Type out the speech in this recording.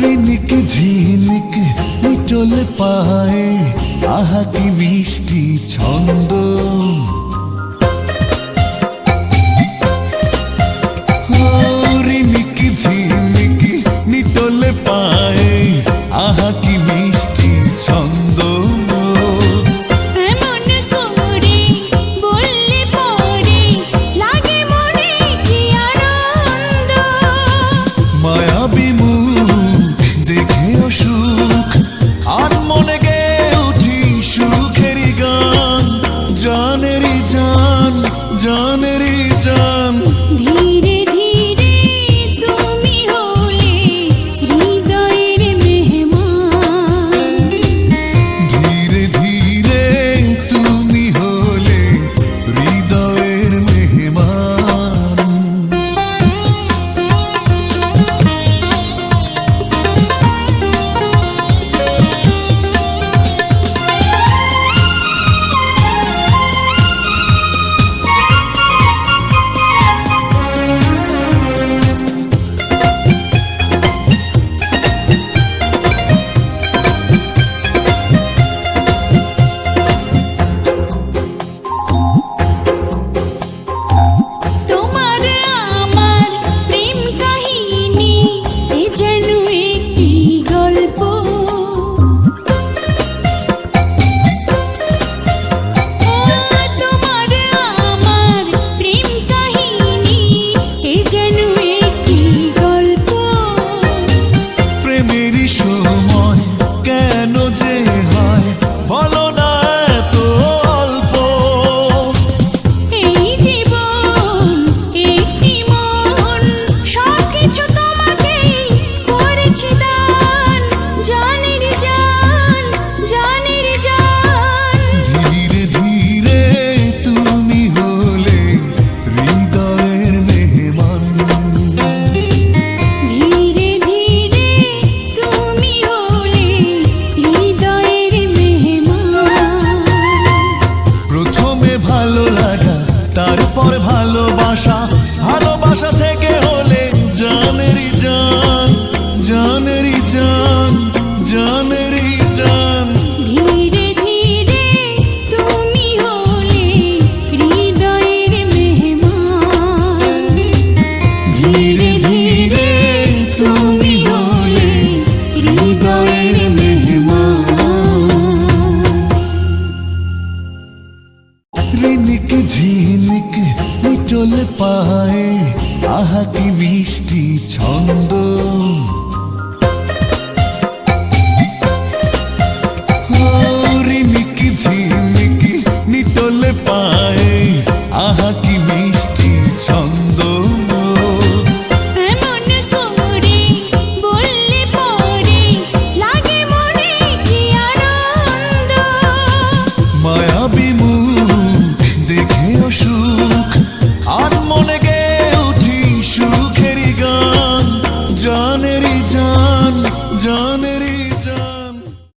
রিনিক ঝিনিক নিটলে পায়ে আহা কি মিষ্টি ছন্দ। রিনিক ঝিনিক নিচলে পায়ে আহা কি মিষ্টি ছন্দ